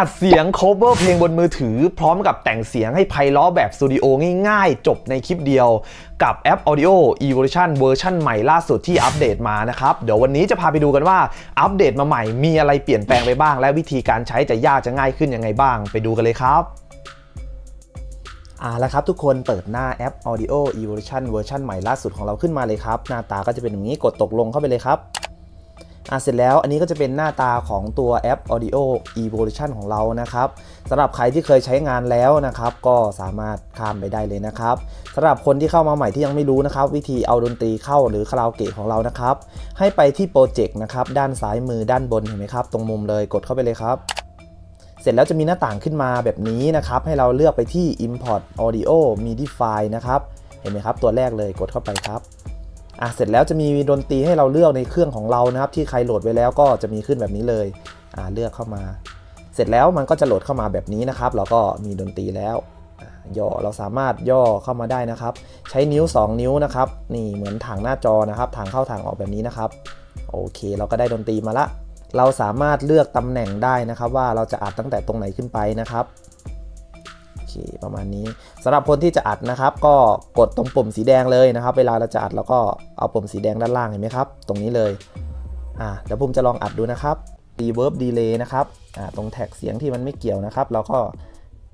อัดเสียง cover เพลงบนมือถือ พร้อมกับแต่งเสียงให้ไพเราะแบบสตูดิโอง่ายๆ จบในคลิปเดียว กับแอป Audio Evolution เวอร์ชันใหม่ล่าสุดที่อัปเดตมานะครับ เดี๋ยววันนี้จะพาไปดูกันว่าอัปเดตมาใหม่มีอะไรเปลี่ยนแปลงไปบ้าง และวิธีการใช้จะยากจะง่ายขึ้นยังไงบ้าง ไปดูกันเลยครับอ่าแล้วครับทุกคนเปิดหน้าแอป Audio Evolution เวอร์ชันใหม่ล่าสุดของเราขึ้นมาเลยครับ หน้าตาก็จะเป็นอย่างนี้กดตกลงเข้าไปเลยครับ อ่าเสร็จแล้วอันนี้ก็จะเป็นหน้าตาของตัวแอป Audio Evolution ของเรานะครับสำหรับใครที่เคยใช้งานแล้วนะครับ ก็สามารถข้ามไปได้เลยนะครับสำหรับคนที่เข้ามาใหม่ที่ยังไม่รู้นะครับ วิธีเอาดนตรีเข้าหรือคาราโอเกะของเรานะครับ ให้ไปที่โปรเจกต์นะครับ ด้านซ้ายมือด้านบนเห็นไหมครับ ตรงมุมเลยกดเข้าไปเลยครับเสร็จแล้วจะมีหน้าต่างขึ้นมาแบบนี้นะครับ ให้เราเลือกไปที่ import audio midi file นะครับ เห็นไหมครับ ตัวแรกเลยกดเข้าไปครับ อะเสร็จแล้วจะมีดนตรีให้เราเลือกในเครื่องของเรานะครับ ที่ใครโหลดไว้แล้วก็จะมีขึ้นแบบนี้เลยอ่าเลือกเข้ามา เสร็จแล้วมันก็จะโหลดเข้ามาแบบนี้นะครับ เราก็มีดนตรีแล้วย่อเราสามารถย่อเข้ามาได้นะครับ ใช้นิ้ว 2 นิ้วนะครับ นี่เหมือนถังหน้าจอนะครับถังเข้าถังออกแบบนี้นะครับโอเค เราก็ได้ดนตรีมาละ เราสามารถเลือกตำแหน่งได้นะครับ ว่าเราจะอัดตั้งแต่ตรงไหนขึ้นไปนะครับ เคประมาณนี้สำหรับคนที่จะอัดนะครับ ก็กดตรงปุ่มสีแดงเลยนะครับ เวลาเราจะอัดเราก็เอาปุ่มสีแดงด้านล่างเห็นไหมครับ ตรงนี้เลยอ่าเดี๋ยวผมจะลองอัดดูนะครับ reverb delay นะครับอ่าตรงแท็กเสียงที่มันไม่เกี่ยวนะครับ เราก็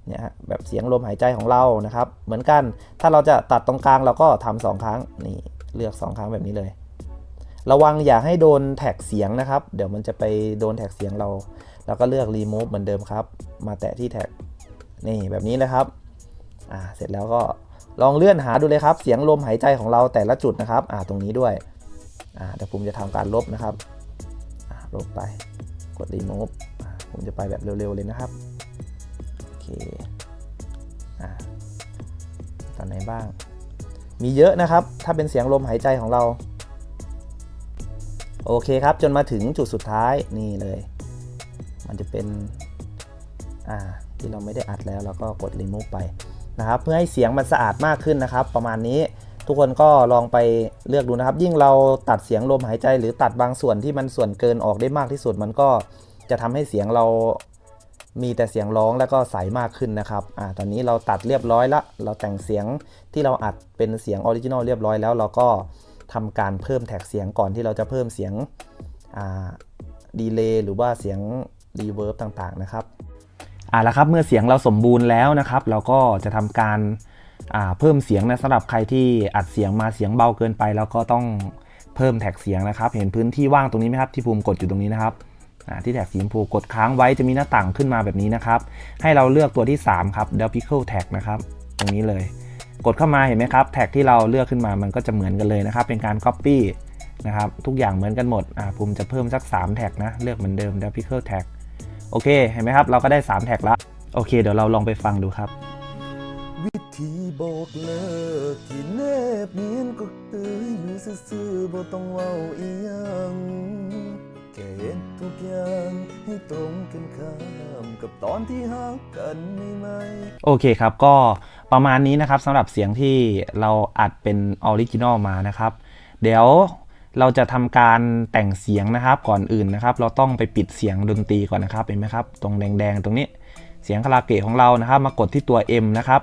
เนี่ยแบบเสียงลมหายใจของเรานะครับ เหมือนกันถ้าเราจะตัดตรงกลางเราก็ทำสองครั้งนี่เลือกสองครั้งแบบนี้เลย ระวังอย่าให้โดนแท็กเสียงนะครับ เดี๋ยวมันจะไปโดนแท็กเสียงเรา แล้วก็เลือก remove เหมือนเดิมครับ มาแตะที่แท็ก นี่แบบนี้นะครับอ่าเสร็จแล้วก็ลองเลื่อนหาดูเลยครับ เสียงลมหายใจของเราแต่ละจุดนะครับอ่าตรงนี้ด้วยอ่าเดี๋ยวผมจะทำการลบนะครับอ่าลบไปกด remove อ่าผมจะไปแบบเร็วๆเลยนะครับโอเคอ่าตอนไหนบ้าง มีเยอะนะครับ ถ้าเป็นเสียงลมหายใจของเรา โอเคครับ จนมาถึงจุดสุดท้ายนี่เลย มันจะเป็นอ่า ที่เราไม่ได้อัดแล้วเราก็กด remove ไปนะครับ เพื่อให้เสียงมันสะอาดมากขึ้นนะครับ ประมาณนี้ทุกคนก็ลองไปเลือกดูนะครับ ยิ่งเราตัดเสียงลมหายใจหรือตัดบางส่วนที่มันส่วนเกินออกได้มากที่สุด มันก็จะทำให้เสียงเรามีแต่เสียงร้องแล้วก็ใสมากขึ้นนะครับอ่าตอนนี้เราตัดเรียบร้อยละ เราแต่งเสียงที่เราอัดเป็นเสียงออริจินอลเรียบร้อยแล้ว เราก็ทำการเพิ่มแท็กเสียงก่อนที่เราจะเพิ่มเสียงดีเลย์หรือว่าเสียงรีเวิร์บต่างๆนะครับ อ่าแล้วครับเมื่อเสียงเราสมบูรณ์แล้วนะครับ เราก็จะทำการาเพิ่มเสียงนะสำหรับใครที่อัดเสียงมาเสียงเบาเกินไป แล้วก็ต้องเพิ่มแท็กเสียงนะครับ เห็นพื้นที่ว่างตรงนี้ไหมครับที่ภูมิกดอยู่ตรงนี้นะครับอ่าที่แท็กสีชมพูกดค้างไว้จะมีหน้าต่างขึ้นมาแบบนี้นะครับ ให้เราเลือกตัวที่ 3 ครับ Del Pickle Tag นะครับ ตรงนี้เลย กดเข้ามาเห็นไหมครับ แท็กที่เราเลือกขึ้นมามันก็จะเหมือนกันเลยนะครับ เป็นการ Copy นะครับ ทุกอย่างเหมือนกันหมด อ่าภูมิจะเพิ่มสัก 3 แท็กนะ เลือกเหมือนเดิม d e l p i c l e Tag โอเค เห็นไหมครับ เราก็ได้ 3 แท็กแล้วโอเค เดี๋ยวเราลองไปฟังดูครับ วิธีบอกเลิกที่แนบเนียนก็คืออยู่ซื่อๆบ่ต้องเว้าอีหยังแค่เห็นทุกอย่างให้ตรงกันข้ามกับตอนที่หักกันไม่ไหม โอเคครับ ก็ประมาณนี้นะครับสำหรับเสียงที่เราอัดเป็นออริจินอลมานะครับ เดี๋ยว เราจะทำการแต่งเสียงนะครับก่อนอื่นนะครับ เราต้องไปปิดเสียงดนตรีก่อนนะครับเห็นไหมครับ ตรงแดงๆ ตรงนี้เสียงคาราเกะของเรานะครับ มากดที่ตัว M นะครับ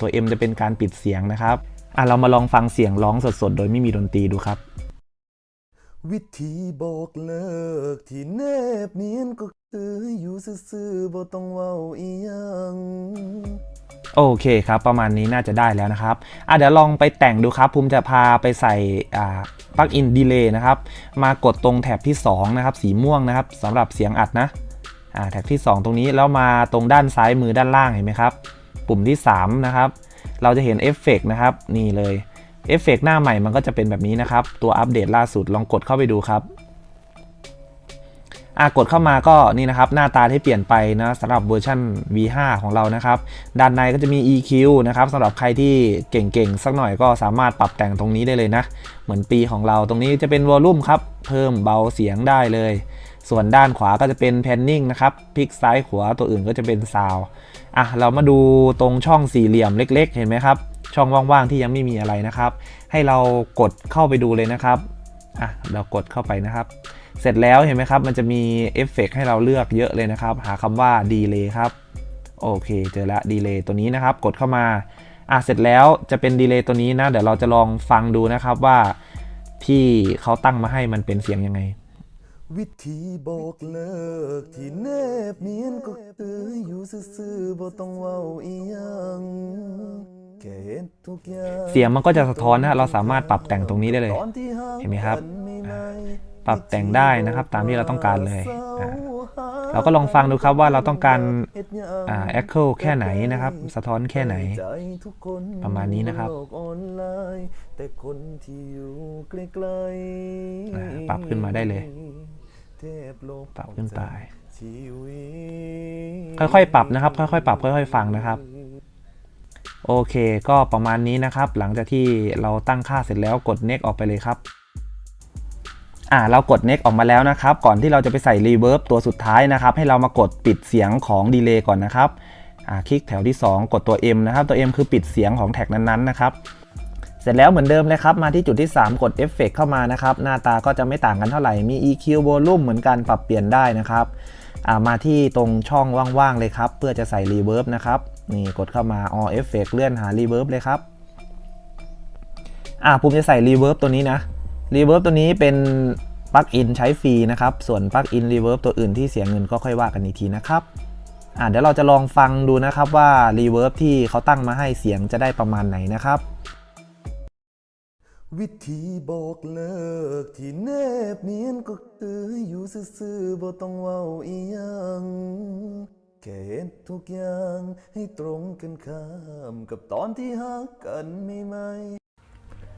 ตัว M จะเป็นการปิดเสียงนะครับอะเรามาลองฟังเสียงร้องสดๆ โดยไม่มีดนตรีดูครับ วิธีบอกเลิกที่แนบเนียนก็คืออยู่ซื่อๆบ่ต้องเว้าอีหยังโอเคครับ ประมาณนี้น่าจะได้แล้วนะครับอะเดี๋ยวลองไปแต่งดูครับภูมิจะพาไปใส่อ่าปลั๊กอินดีเลย์นะครับ มากดตรงแถบที่ 2 นะครับ สีม่วงนะครับสำหรับเสียงอัดนะอ่าแถบที่ 2 ตรงนี้แล้วมาตรงด้านซ้ายมือด้านล่างเห็นไหมครับ ปุ่มที่ 3 นะครับ เราจะเห็นเอฟเฟกนะครับ นี่เลย เอฟเฟกหน้าใหม่มันก็จะเป็นแบบนี้นะครับ ตัวอัปเดตล่าสุดลองกดเข้าไปดูครับอะกดเข้ามาก็นี่นะครับหน้าตาที่เปลี่ยนไปนะสำหรับเวอร์ชัน V5 ของเรานะครับ ด้านในก็จะมี EQ นะครับสำหรับใครที่เก่งๆ สักหน่อยก็สามารถปรับแต่งตรงนี้ได้เลยนะ เหมือนปีของเราตรงนี้จะเป็นวอลลุ่มครับ เพิ่มเบาเสียงได้เลย ส่วนด้านขวาก็จะเป็นแพนนิ่งนะครับพลิกซ้ายขวาตัวอื่นก็จะเป็นซาวอะเรามาดูตรงช่องสี่เหลี่ยมเล็ก ๆ เห็นไหมครับ ช่องว่างๆที่ยังไม่มีอะไรนะครับ ให้เรากดเข้าไปดูเลยนะครับอะเรากดเข้าไปนะครับ เสร็จแล้วเห็นไหมครับ มันจะมีเอฟเฟกต์ให้เราเลือกเยอะเลยนะครับ หาคำว่าดีเลย์ครับโอเคเจอแล้วดีเลย์ตัวนี้นะครับ กดเข้ามาอะเสร็จแล้วจะเป็นดีเลย์ตัวนี้นะ เดี๋ยวเราจะลองฟังดูนะครับว่าที่เขาตั้งมาให้มันเป็นเสียงยังไง วิธีบอกเลิกที่แนบเนียนก็คืออยู่ซื่อๆบ่ต้องเว้าอีหยัง เสียงมันก็จะสะท้อนนะเราสามารถปรับแต่งตรงนี้ได้เลย เห็นไหมครับ ปรับแต่งได้นะครับตามที่เราต้องการเลย เราก็ลองฟังดูครับว่าเราต้องการอ่า echo แค่ไหนนะครับ สะท้อนแค่ไหน ประมาณนี้นะครับ ปรับขึ้นมาได้เลยปรับขึ้นไป ค่อยๆ ปรับนะครับ ค่อยๆ ปรับ ค่อยๆ ฟังนะครับ โอเค ก็ประมาณนี้นะครับ หลังจากที่เราตั้งค่าเสร็จแล้วกด next ออกไปเลยครับ อ่า เรากด next ออกมาแล้วนะครับ ก่อนที่เราจะไปใส่ reverb ตัวสุดท้ายนะครับ ให้เรามากดปิดเสียงของ delay ก่อนนะครับอ่าคลิกแถวที่ 2 กดตัว M นะครับ ตัว M คือปิดเสียงของแท็กนั้นๆนะครับ เสร็จแล้วเหมือนเดิมเลยครับ มาที่จุดที่ 3 กด Effect เข้ามานะครับ หน้าตาก็จะไม่ต่างกันเท่าไหร่ มี EQ Volume เหมือนกันปรับเปลี่ยนได้นะครับ อ่า มาที่ตรงช่องว่างๆเลยครับ เพื่อจะใส่ Reverb นะครับ นี่กดเข้ามา All Effect เลื่อนหา Reverb เลยครับ อ่าผมจะใส่ Reverb ตัวนี้นะ Reverb ตัวนี้เป็นปลั๊กอินใช้ฟรีนะครับ ส่วนปลั๊กอิน Reverb ตัวอื่นที่เสียเงินก็ค่อยว่ากันอีกทีนะครับ อ่าเดี๋ยวเราจะลองฟังดูนะครับว่า Reverb ที่เขาตั้งมาให้เสียงจะได้ประมาณไหนนะครับวิธีบอกเลิกที่แนบเนียนก็คืออยู่ซื่อๆบ่ต้องเว้าอีหยัง แค่เห็นทุกอย่างให้ตรงกันข้ามกับตอนที่หักกันไม่ไหม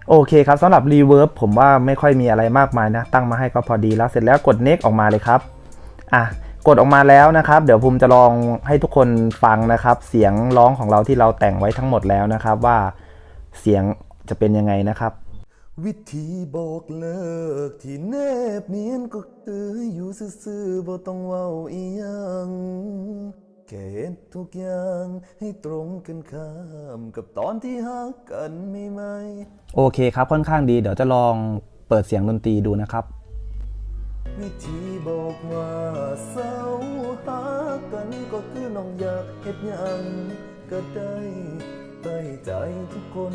โอเคครับสำหรับ Reverb ผมว่าไม่ค่อยมีอะไรมากมายนะ ตั้งมาให้ก็พอดีแล้วเสร็จแล้วกด Next ออกมาเลยครับ อะ กดออกมาแล้วนะครับ เดี๋ยวภูมิจะลองให้ทุกคนฟังนะครับ เสียงร้องของเราที่เราแต่งไว้ทั้งหมดแล้วนะครับ ว่าเสียงจะเป็นยังไงนะครับ วิธีบอกเลิกที่แนบเนียนก็คืออยู่ซื่อๆบ่ต้องเว้าอีหยังแค่เห็นทุกอย่างให้ตรงกันข้ามกับตอนที่หักกันไม่ไหมโอเคครับค่อนข้างดี เดี๋ยวจะลองเปิดเสียงดนตรีดูนะครับ วิธีบอกว่าเศร้าหากันก็คือน้องอยากเฮ็ดหยังก็ได้ ใต้ใจทุกคน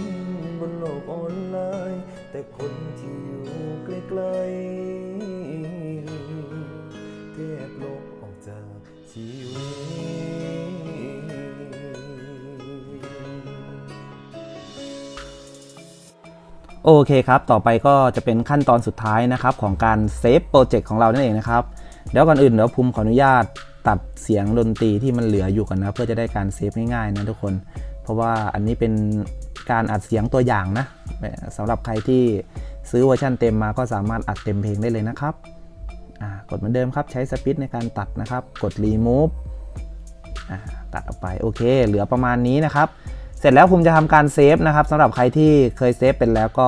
บนโลกออนไลน์ แต่คนที่อยู่ใกล้ๆแทบลบออกจากชีวิตโอเคครับ ต่อไปก็จะเป็นขั้นตอนสุดท้ายนะครับของการเซฟโปรเจกต์ของเรานั่นเองนะครับ เดี๋ยวก่อนอื่นเดี๋ยวภูมิขออนุญาตตัดเสียงดนตรีที่มันเหลืออยู่กันนะ เพื่อจะได้การเซฟง่ายๆนะทุกคน เพราะว่าอันนี้เป็นการอัดเสียงตัวอย่างนะสำหรับใครที่ซื้อเวอร์ชันเต็มมาก็สามารถอัดเต็มเพลงได้เลยนะครับกดเหมือนเดิมครับใช้สปิดในการตัดนะครับ กด remove ตัดออกไปโอเค เหลือประมาณนี้นะครับ เสร็จแล้วผมจะทำการเซฟนะครับสำหรับใครที่เคยเซฟเป็นแล้วก็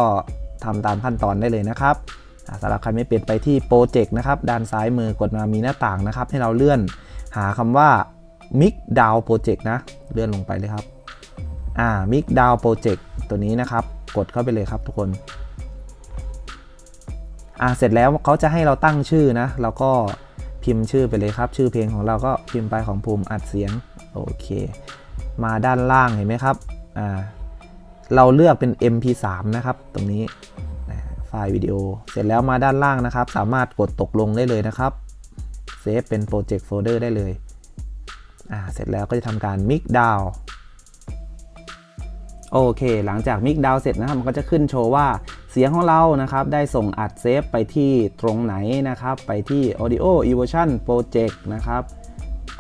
ทำตามขั้นตอนได้เลยนะครับสำหรับใครไม่เป็นไปที่โปรเจกต์นะครับ ด้านซ้ายมือกดมามีหน้าต่างนะครับ ให้เราเลื่อนหาคำว่า Mix Down Project นะ เลื่อนลงไปเลยครับ อ่า Mix Down Project ตัวนี้นะครับ กดเข้าไปเลยครับทุกคนอ่าเสร็จแล้วเขาจะให้เราตั้งชื่อนะ เราก็พิมพ์ชื่อไปเลยครับ ชื่อเพลงของเราก็พิมพ์ไปของภูมิอัดเสียง โอเค มาด้านล่างเห็นไหมครับอ่าเราเลือกเป็น MP3 นะครับ ตรงนี้ไฟล์วิดีโอ เสร็จแล้วมาด้านล่างนะครับ สามารถกดตกลงได้เลยนะครับเซฟเป็นโปรเจกต์โฟลเดอร์ได้เลย อ่า เสร็จแล้วก็จะทำการ Mix Down โอเค หลังจาก Mix Down เสร็จนะครับ มันก็จะขึ้นโชว์ว่าเสียงของเรานะครับ ได้ส่งอัดเซฟไปที่ตรงไหนนะครับ ไปที่ Audio Evolution Project นะครับ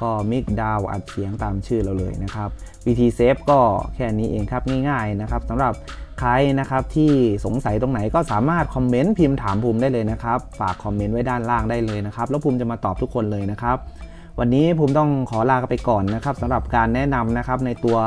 ก็มิกดาวอัดเสียงตามชื่อเราเลยนะครับ วิธีเซฟก็แค่นี้เองครับ ง่ายๆนะครับสำหรับใครนะครับที่สงสัยตรงไหนก็สามารถคอมเมนต์พิมพ์ถามภูมิได้เลยนะครับ ฝากคอมเมนต์ไว้ด้านล่างได้เลยนะครับ แล้วภูมิจะมาตอบทุกคนเลยนะครับ วันนี้ภูมิต้องขอลาไปก่อนนะครับสำหรับการแนะนำนะครับในตัว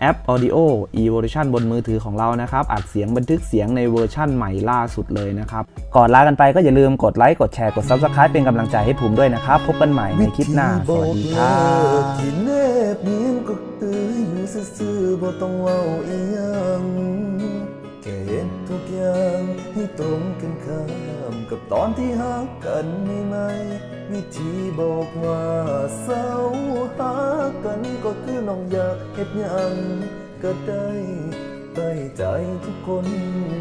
แอป Audio Evolution บนมือถือของเรานะครับ อัดเสียงบันทึกเสียงในเวอร์ชั่นใหม่ล่าสุดเลยนะครับ ก่อนลากันไปก็อย่าลืมกดไลค์ กดแชร์ กด Subscribe เป็นกำลังใจให้ภูมิด้วยนะครับ พบกันใหม่ในคลิปหน้า สวัสดีครับอกเลิกบที่แนบเนียนก็คืออยู่ซื่อๆบ่ต้องเว้าอีหยังแแค่เห็นทุกอย่างให้ตรงกันข้าม กับตอนที่หักกันใหม่ๆวิธีบอกว่าเศร้าหากันก็คือน้องอยากเฮ็ดหยังก็ได้ใต้ใจทุกคน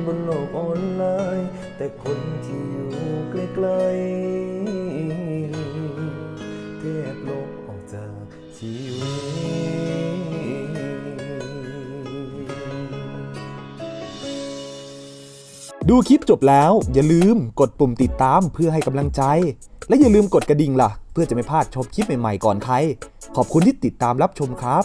บนโลกออนไลน์ แต่คนที่อยู่ใกล้ๆแทบลบออกจากชีวิต ดูคลิปจบแล้วอย่าลืมกดปุ่มติดตามเพื่อให้กำลังใจ และอย่าลืมกดกระดิ่งล่ะ เพื่อจะไม่พลาดชมคลิปใหม่ๆก่อนใคร ขอบคุณที่ติดตามรับชมครับ